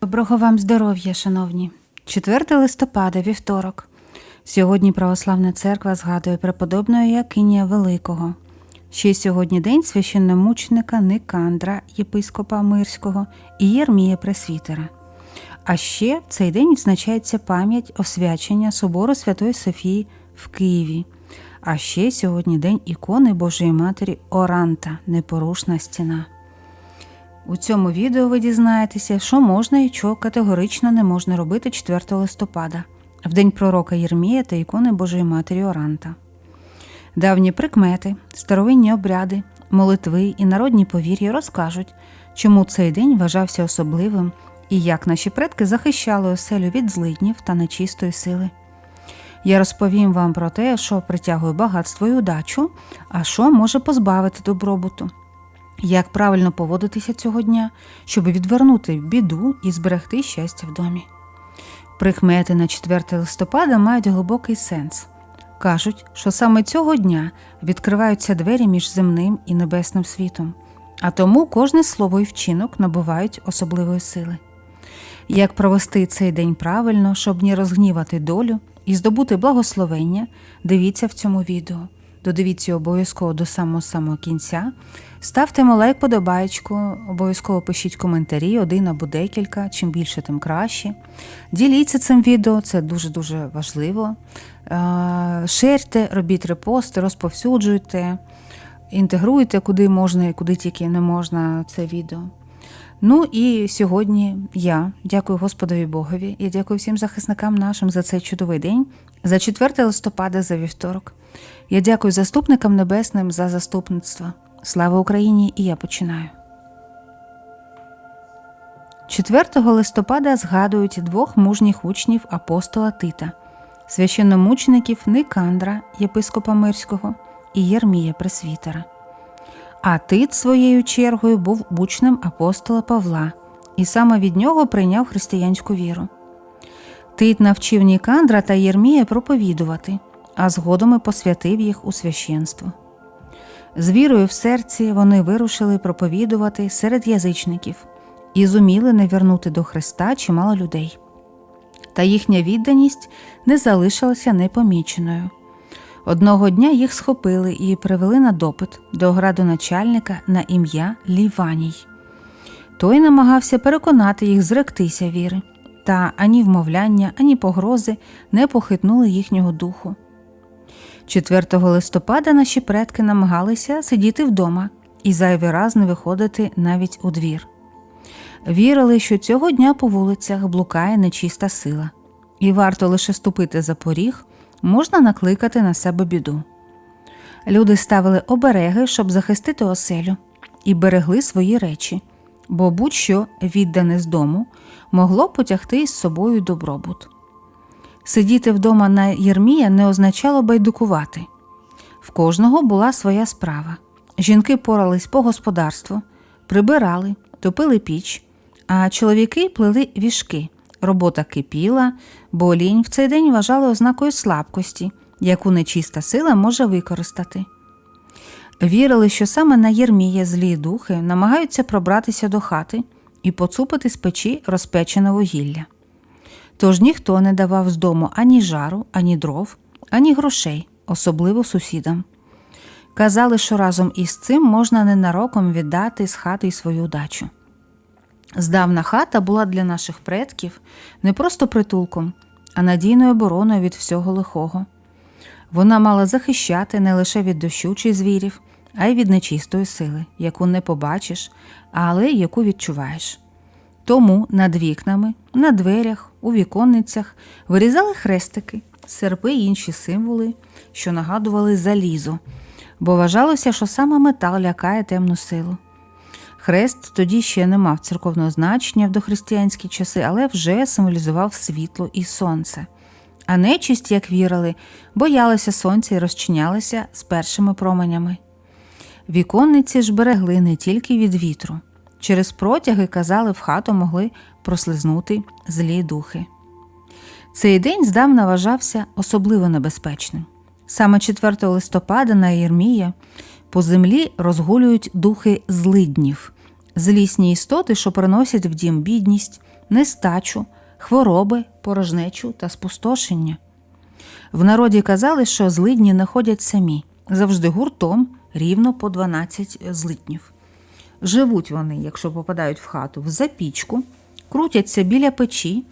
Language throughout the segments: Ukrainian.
Доброго вам здоров'я, шановні. 4 листопада, вівторок. Сьогодні Православна церква згадує преподобного Якинія Великого. Ще сьогодні день священномученика Никандра, єпископа Мирського і Єрмія Пресвітера. А ще в цей день відзначається пам'ять освячення собору Святої Софії в Києві. А ще сьогодні день ікони Божої Матері Оранта, непорушна стіна. У цьому відео ви дізнаєтеся, що можна і що категорично не можна робити 4 листопада, в день пророка Єрмія та ікони Божої Матері Оранта. Давні прикмети, старовинні обряди, молитви і народні повір'я розкажуть, чому цей день вважався особливим і як наші предки захищали оселю від злиднів та нечистої сили. Я розповім вам про те, що притягує багатство і удачу, а що може позбавити добробуту. Як правильно поводитися цього дня, щоб відвернути біду і зберегти щастя в домі. Прикмети на 4 листопада мають глибокий сенс. Кажуть, що саме цього дня відкриваються двері між земним і небесним світом, а тому кожне слово і вчинок набувають особливої сили. Як провести цей день правильно, щоб не розгнівати долю і здобути благословення, дивіться в цьому відео. Додивіться обов'язково до самого самого кінця. Ставте лайк подобаєчку, обов'язково пишіть коментарі, один або декілька, чим більше, тим краще. Діліться цим відео, це дуже-дуже важливо. Е, Шерте, робіть репости, розповсюджуйте, інтегруйте куди можна і куди тільки не можна це відео. Ну і сьогодні я дякую Господові Богові і дякую всім захисникам нашим за цей чудовий день, за 4 листопада, за вівторок. Я дякую заступникам небесним за заступництво. Слава Україні! І я починаю. 4 листопада згадують двох мужніх учнів апостола Тита, священномучеників Никандра, єпископа Мирського, і Єрмія Пресвітера. А Тит своєю чергою був учнем апостола Павла, і саме від нього прийняв християнську віру. Тит навчив Нікандра та Єрмія проповідувати, а згодом і посвятив їх у священство. З вірою в серці вони вирушили проповідувати серед язичників і зуміли не вернути до Христа чимало людей. Та їхня відданість не залишилася непоміченою. Одного дня їх схопили і привели на допит до градоначальника на ім'я Ліваній. Той намагався переконати їх зректися віри, та ані вмовляння, ані погрози не похитнули їхнього духу. 4 листопада наші предки намагалися сидіти вдома і зайвий раз не виходити навіть у двір. Вірили, що цього дня по вулицях блукає нечиста сила, і варто лише ступити за поріг, можна накликати на себе біду. Люди ставили обереги, щоб захистити оселю, і берегли свої речі, бо будь-що віддане з дому могло потягти із собою добробут. Сидіти вдома на Єрмія не означало байдукувати. В кожного була своя справа. Жінки порались по господарству, прибирали, топили піч, а чоловіки плели вішки. Робота кипіла, бо лінь в цей день вважали ознакою слабкості, яку нечиста сила може використати. Вірили, що саме на Єрмія злі духи намагаються пробратися до хати і поцупити з печі розпечене вугілля. Тож ніхто не давав з дому ані жару, ані дров, ані грошей, особливо сусідам. Казали, що разом із цим можна ненароком віддати з хати й свою дачу. Здавна хата була для наших предків не просто притулком, а надійною обороною від всього лихого. Вона мала захищати не лише від дощу чи звірів, а й від нечистої сили, яку не побачиш, але яку відчуваєш. Тому над вікнами, на дверях, у віконницях вирізали хрестики, серпи й інші символи, що нагадували залізо, бо вважалося, що саме метал лякає темну силу. Хрест тоді ще не мав церковного значення в дохристиянські часи, але вже символізував світло і сонце. А нечисть, як вірили, боялася сонця і розчинялася з першими променями. Віконниці ж берегли не тільки від вітру. Через протяги, казали, в хату могли прослизнути злі духи. Цей день здавна вважався особливо небезпечним. Саме 4 листопада на Єрмія по землі розгулюють духи злиднів, злісні істоти, що приносять в дім бідність, нестачу, хвороби, порожнечу та спустошення. В народі казали, що злидні не ходять самі, завжди гуртом, рівно по 12 злитнів. Живуть вони, якщо попадають в хату, в запічку, крутяться біля печі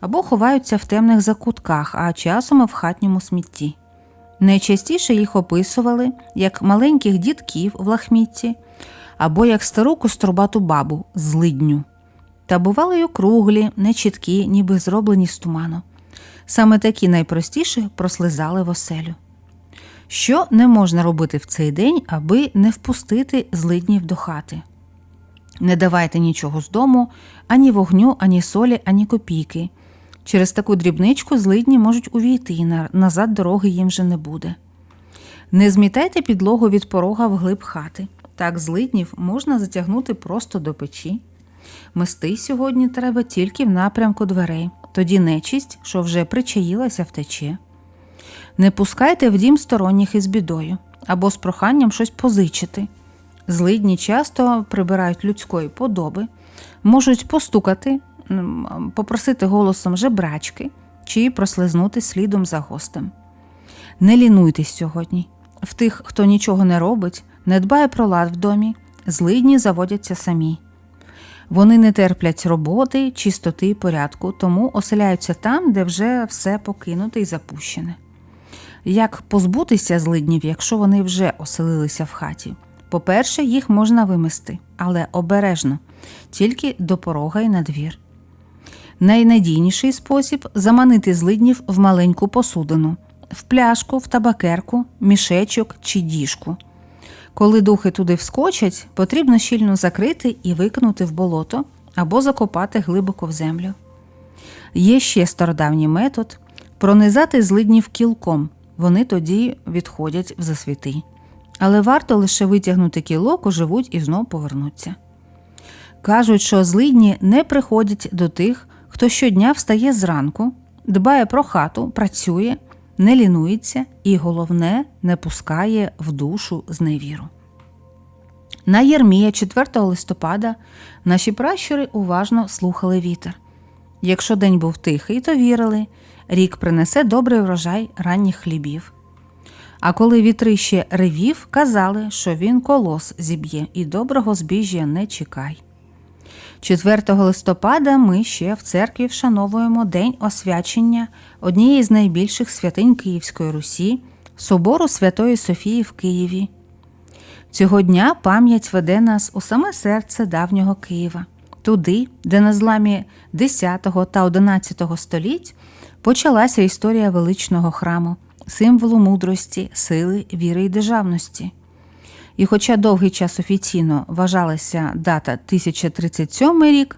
або ховаються в темних закутках, а часом і в хатньому смітті. Найчастіше їх описували як маленьких дітків в лахмітці або як стару кострубату бабу злидню. Та бували й округлі, нечіткі, ніби зроблені з туману. Саме такі найпростіше прослизали в оселю. Що не можна робити в цей день, аби не впустити злиднів до хати? Не давайте нічого з дому, ані вогню, ані солі, ані копійки. Через таку дрібничку злидні можуть увійти, і назад дороги їм вже не буде. Не змітайте підлогу від порога вглиб хати. Так злиднів можна затягнути просто до печі. Мести сьогодні треба тільки в напрямку дверей, тоді нечисть, що вже причаїлася, втече. Не пускайте в дім сторонніх із бідою або з проханням щось позичити. Злидні часто прибирають людської подоби, можуть постукати, попросити голосом жебрачки чи прослизнути слідом за гостем. Не лінуйтесь сьогодні. В тих, хто нічого не робить, не дбає про лад в домі, злидні заводяться самі. Вони не терплять роботи, чистоти і порядку, тому оселяються там, де вже все покинуте і запущене. Як позбутися злиднів, якщо вони вже оселилися в хаті? По-перше, їх можна вимести, але обережно, тільки до порога і на двір. Найнадійніший спосіб заманити злиднів в маленьку посудину, в пляшку, в табакерку, мішечок чи діжку. Коли духи туди вскочать, потрібно щільно закрити і викинути в болото або закопати глибоко в землю. Є ще стародавній метод пронизати злиднів кілком, вони тоді відходять в засвіти. Але варто лише витягнути кілок, оживуть і знов повернуться. Кажуть, що злидні не приходять до тих, хто щодня встає зранку, дбає про хату, працює, не лінується і, головне, не пускає в душу зневіру. На Єрмія 4 листопада наші пращури уважно слухали вітер. Якщо день був тихий, то вірили, рік принесе добрий врожай ранніх хлібів. А коли вітрище ревів, казали, що він колос зіб'є і доброго збіжжя не чекай. 4 листопада ми ще в церкві вшановуємо День освячення однієї з найбільших святинь Київської Русі Собору Святої Софії в Києві. Цього дня пам'ять веде нас у саме серце давнього Києва, туди, де на зламі 10 та 11 століть почалася історія величного храму, символу мудрості, сили, віри і державності. І хоча довгий час офіційно вважалася дата 1037 рік,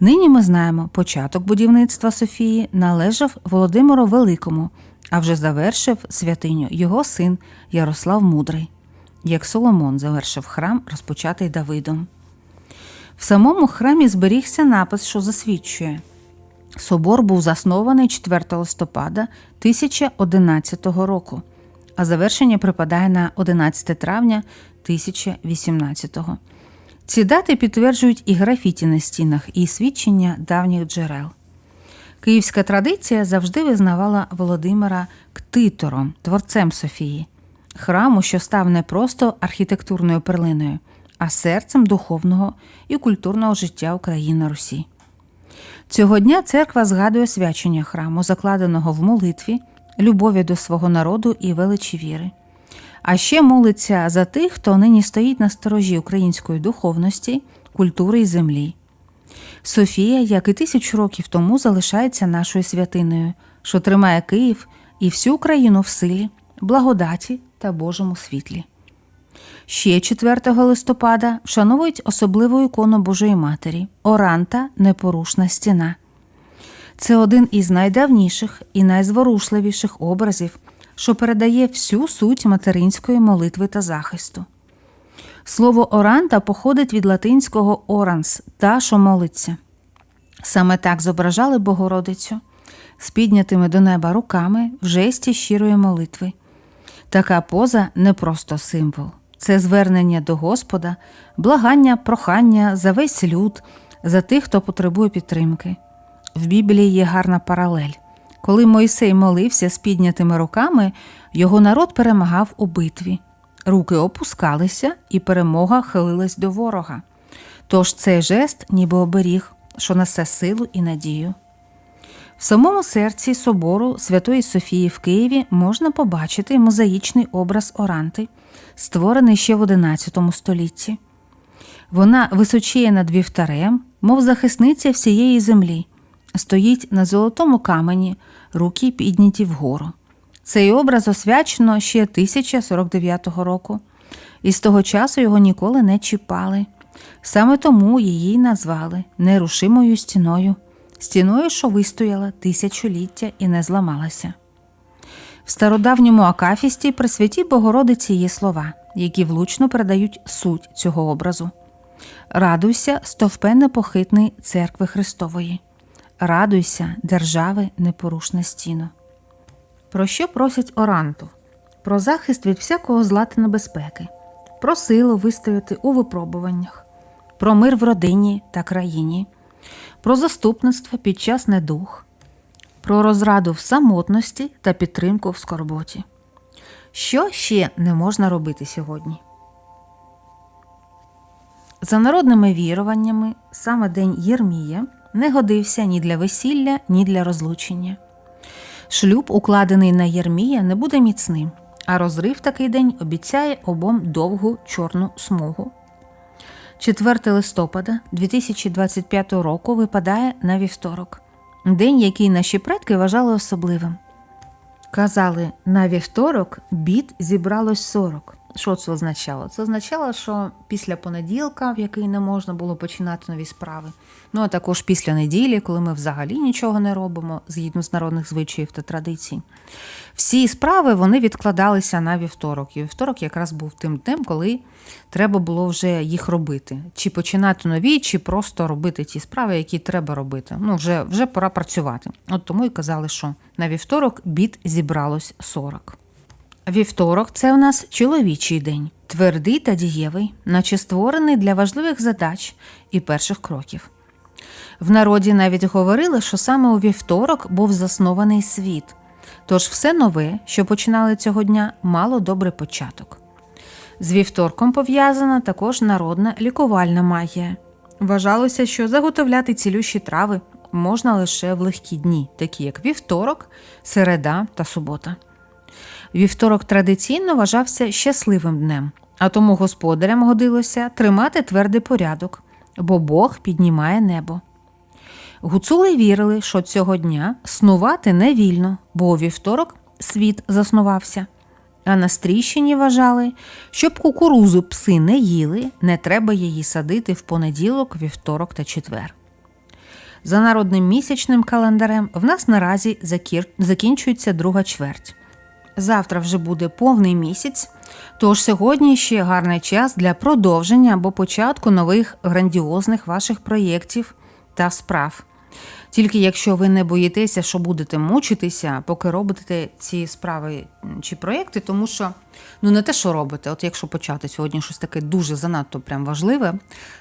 нині ми знаємо, початок будівництва Софії належав Володимиру Великому, а вже завершив святиню його син Ярослав Мудрий, як Соломон завершив храм, розпочатий Давидом. В самому храмі зберігся напис, що засвідчує. Собор був заснований 4 листопада 1011 року, а завершення припадає на 11 травня 1018-го. Ці дати підтверджують і графіті на стінах, і свідчення давніх джерел. Київська традиція завжди визнавала Володимира ктитором, творцем Софії, храму, що став не просто архітектурною перлиною, а серцем духовного і культурного життя України Русі. Цього дня церква згадує свячення храму, закладеного в молитві, любові до свого народу і величі віри. А ще молиться за тих, хто нині стоїть на сторожі української духовності, культури і землі. Софія, як і тисячу років тому, залишається нашою святиною, що тримає Київ і всю Україну в силі, благодаті та Божому світлі. Ще 4 листопада вшановують особливу ікону Божої Матері Оранта Непорушна стіна. Це один із найдавніших і найзворушливіших образів, що передає всю суть материнської молитви та захисту. Слово оранта походить від латинського оранс та що молиться. Саме так зображали Богородицю з піднятими до неба руками в жесті щирої молитви. Така поза не просто символ, це звернення до Господа, благання, прохання за весь люд, за тих, хто потребує підтримки. в Біблії є гарна паралель. Коли Мойсей молився з піднятими руками, його народ перемагав у битві. Руки опускалися, і перемога хилилась до ворога. Тож цей жест ніби оберіг, що несе силу і надію. В самому серці собору Святої Софії в Києві можна побачити мозаїчний образ Оранти, створений ще в XI столітті. Вона височіє над вівтарем, мов захисниця всієї землі, стоїть на золотому камені, руки підняті вгору. Цей образ освячено ще 1049 року, і з того часу його ніколи не чіпали. Саме тому її назвали нерушимою стіною, стіною, що вистояла тисячоліття і не зламалася. В стародавньому Акафісті при святій Богородиці є слова, які влучно передають суть цього образу. Радуйся, стовпе непохитний церкви Христової. Радуйся, держави непорушна стіно. Про що просять Оранту? Про захист від всякого зла та небезпеки, про силу вистояти у випробуваннях, про мир в родині та країні, про заступництво під час недух, про розраду в самотності та підтримку в скорботі. Що ще не можна робити сьогодні? За народними віруваннями, саме день Єрмія не годився ні для весілля, ні для розлучення. Шлюб, укладений на Єрмія, не буде міцним, а розрив такий день обіцяє обом довгу чорну смугу. 4 листопада 2025 року випадає на вівторок, день, який наші предки вважали особливим. Казали, на вівторок бід зібралось 40. Що це означало? Це означало, що після понеділка, в який не можна було починати нові справи, ну а також після неділі, коли ми взагалі нічого не робимо згідно з народних звичаїв та традицій, всі справи вони відкладалися на вівторок. І вівторок якраз був тим днем, коли треба було вже їх робити. Чи починати нові, чи просто робити ті справи, які треба робити. Ну, вже, вже пора працювати. От тому і казали, що на вівторок бід зібралось 40. Вівторок це у нас чоловічий день, твердий та дієвий, наче створений для важливих задач і перших кроків. В народі навіть говорили, що саме у вівторок був заснований світ, тож все нове, що починали цього дня, мало добрий початок. З вівторком пов'язана також народна лікувальна магія. Вважалося, що заготовляти цілющі трави можна лише в легкі дні, такі як вівторок, середа та субота. Вівторок традиційно вважався щасливим днем, а тому господарям годилося тримати твердий порядок, бо Бог піднімає небо. Гуцули вірили, що цього дня снувати не вільно, бо у вівторок світ заснувався. А на Стріщині вважали, щоб кукурузу пси не їли, не треба її садити в понеділок, вівторок та четвер. За народним місячним календарем в нас наразі закінчується друга чверть. Завтра вже буде повний місяць, тож сьогодні ще гарний час для продовження або початку нових грандіозних ваших проєктів та справ. Тільки якщо ви не боїтеся, що будете мучитися, поки робите ці справи чи проєкти, тому що ну не те, що робите, от якщо почати сьогодні щось таке дуже занадто прям важливе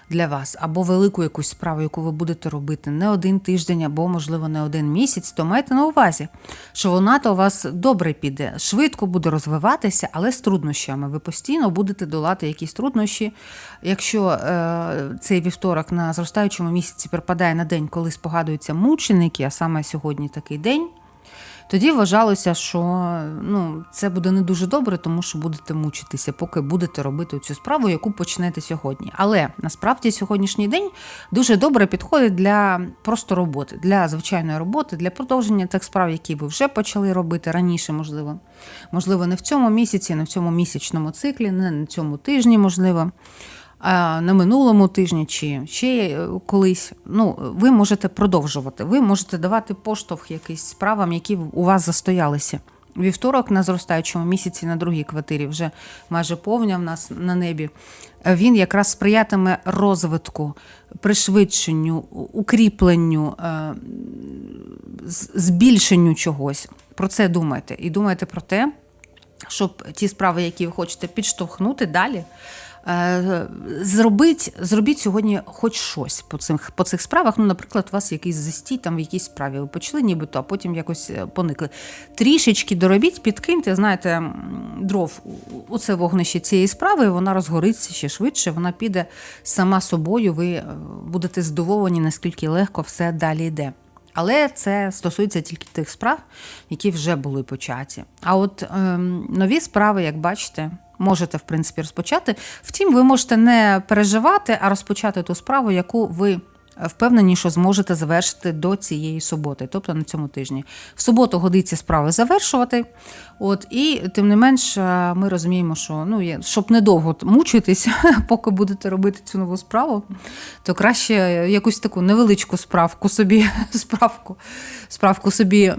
для вас, або велику якусь справу, яку ви будете робити не один тиждень, або, можливо, не один місяць, то майте на увазі, що вона то у вас добре піде, швидко буде розвиватися, але з труднощами. Ви постійно будете долати якісь труднощі. Якщо е, цей вівторок на зростаючому місяці припадає на день, коли спогадуються мученики, а саме сьогодні такий день. Тоді вважалося, що ну, це буде не дуже добре, тому що будете мучитися, поки будете робити цю справу, яку почнете сьогодні. Але насправді сьогоднішній день дуже добре підходить для просто роботи, для звичайної роботи, для продовження тих справ, які ви вже почали робити раніше, можливо. Можливо, не в цьому місяці, не в цьому місячному циклі, не на цьому тижні, можливо. А на минулому тижні чи ще колись, ну ви можете продовжувати. Ви можете давати поштовх якийсь справам, які у вас застоялися. Вівторок на зростаючому місяці на другій квартирі вже майже повня в нас на небі. Він якраз сприятиме розвитку, пришвидшенню, укріпленню, збільшенню чогось. Про це думайте. І думайте про те, щоб ті справи, які ви хочете підштовхнути далі Е, Зробіть, зробіть сьогодні хоч щось по цих, по цих справах. Ну, наприклад, у вас якийсь застій там в якійсь справі. Ви почали нібито, а потім якось е, поникли. Трішечки доробіть, підкиньте, знаєте, дров у це вогнище цієї справи, вона розгориться ще швидше, вона піде сама собою. Ви е, будете здивовані, наскільки легко все далі йде. Але це стосується тільки тих справ, які вже були початі. А от ем, нові справи, як бачите, можете в принципі розпочати. Втім, ви можете не переживати, а розпочати ту справу, яку ви впевнені, що зможете завершити до цієї суботи, тобто на цьому тижні. В суботу годиться справи завершувати. От і тим не менш, е, ми розуміємо, що ну щоб недовго мучитись, поки будете робити цю нову справу, то краще якусь таку невеличку справку собі, справку, справку собі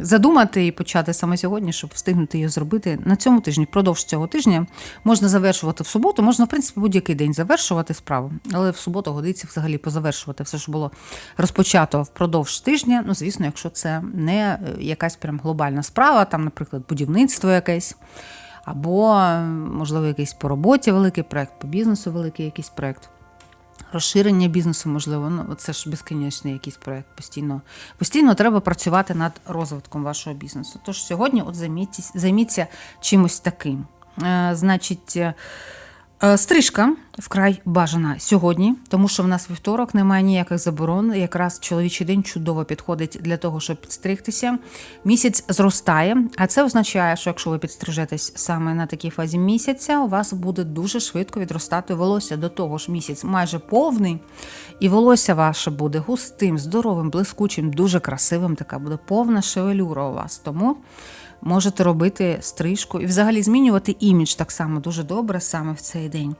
задумати і почати саме сьогодні, щоб встигнути її зробити на цьому тижні. Впродовж цього тижня можна завершувати в суботу, можна, в принципі, будь-який день завершувати справу, але в суботу годиться взагалі позавершувати все, що було розпочато впродовж тижня. Ну, звісно, якщо це не е, якась прям глобальна справа, там, наприклад, будівництво якесь. Або, можливо, якийсь по роботі великий проект, по бізнесу великий якийсь проект. Розширення бізнесу, можливо, ну це ж безкінечний якийсь проект. Постійно, постійно треба працювати над розвитком вашого бізнесу. Тож сьогодні от займіться, займіться чимось таким. Е, значить, е, стрижка вкрай бажана сьогодні, тому що в нас вівторок немає ніяких заборон. Якраз чоловічий день чудово підходить для того, щоб підстригтися. Місяць зростає, а це означає, що якщо ви підстрижетесь саме на такій фазі місяця, у вас буде дуже швидко відростати волосся. До того ж, місяць майже повний, і волосся ваше буде густим, здоровим, блискучим, дуже красивим. Така буде повна шевелюра у вас. Тому можете робити стрижку і взагалі змінювати імідж так само дуже добре саме в цей день.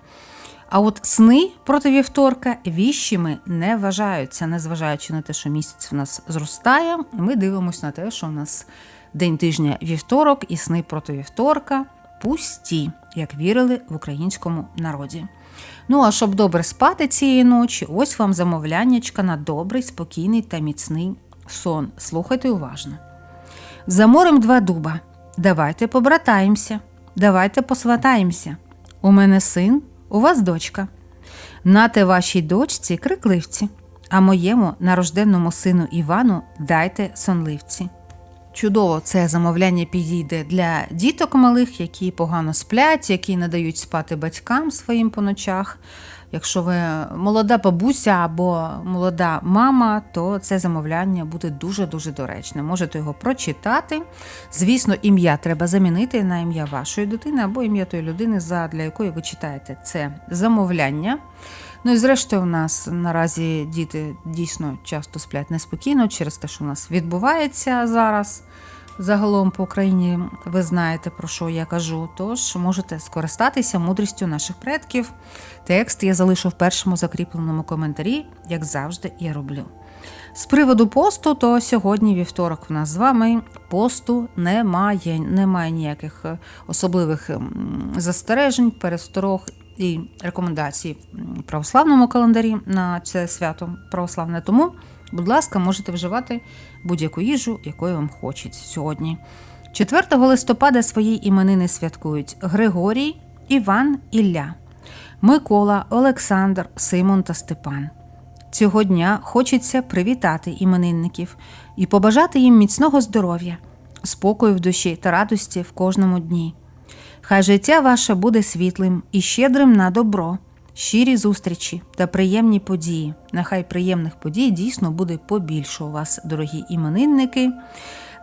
А от сни проти вівторка віщими не вважаються, незважаючи на те, що місяць в нас зростає. Ми дивимося на те, що в нас день тижня вівторок і сни проти вівторка пусті, як вірили в українському народі. Ну а щоб добре спати цієї ночі, ось вам замовляннячка на добрий, спокійний та міцний сон. Слухайте уважно. За морем два дуба. Давайте побратаємося, давайте посватаємося. У мене син, у вас дочка. Нате вашій дочці крикливці, а моєму нарожденному сину Івану дайте сонливці. Чудово, це замовляння підійде для діток малих, які погано сплять, які не дають спати батькам своїм по ночах. Якщо ви молода бабуся або молода мама, то це замовляння буде дуже-дуже доречне. Можете його прочитати. Звісно, ім'я треба замінити на ім'я вашої дитини або ім'я тої людини, задля якої ви читаєте це замовляння. Ну і зрештою, у нас наразі діти дійсно часто сплять неспокійно через те, що у нас відбувається зараз. Загалом по Україні ви знаєте, про що я кажу. Тож можете скористатися мудрістю наших предків. Текст я залишу в першому закріпленому коментарі, як завжди я роблю. З приводу посту, то сьогодні вівторок в нас з вами посту немає, немає ніяких е, особливих застережень, пересторог і рекомендацій в православному календарі на це свято православне. Тому, будь ласка, можете вживати будь-яку їжу, якої вам хочеться сьогодні. 4 листопада свої іменини святкують Григорій, Іван, Ілля, Микола, Олександр, Симон та Степан. Цього дня хочеться привітати іменинників і побажати їм міцного здоров'я, спокою в душі та радості в кожному дні. Хай життя ваше буде світлим і щедрим на добро, щирі зустрічі та приємні події. Нехай приємних подій дійсно буде побільше у вас, дорогі іменинники.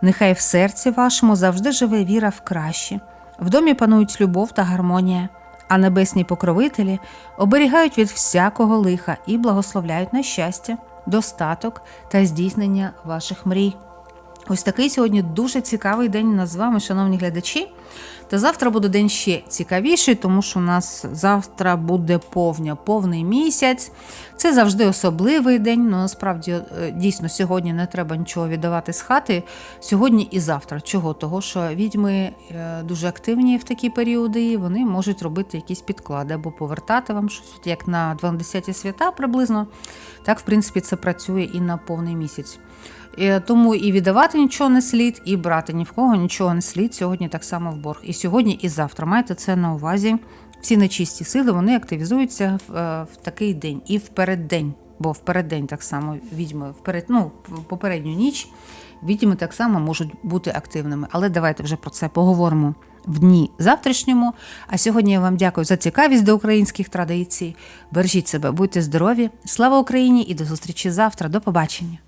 Нехай в серці вашому завжди живе віра в краще. В домі панують любов та гармонія, а небесні покровителі оберігають від всякого лиха і благословляють на щастя, достаток та здійснення ваших мрій. Ось такий сьогодні дуже цікавий день у нас з вами, шановні глядачі. Та завтра буде день ще цікавіший, тому що у нас завтра буде повня, повний місяць. Це завжди особливий день. Ну насправді е, дійсно сьогодні не треба нічого віддавати з хати. Сьогодні і завтра. Чого? Того, що відьми е, дуже активні в такі періоди, і вони можуть робити якісь підклади або повертати вам щось, як на 12 свята приблизно. Так, в принципі, це працює і на повний місяць. Е, Тому і віддавати нічого не слід, і брати ні в кого нічого не слід сьогодні так само в борг. І сьогодні, і завтра. Майте це на увазі всі нечисті сили вони активізуються в, е, в такий день і в переддень. Бо в переддень так само відьми, вперед, ну, в попередню ніч відьми так само можуть бути активними. Але давайте вже про це поговоримо в дні завтрашньому. А сьогодні я вам дякую за цікавість до українських традицій. Бережіть себе, будьте здорові. Слава Україні і до зустрічі завтра. До побачення.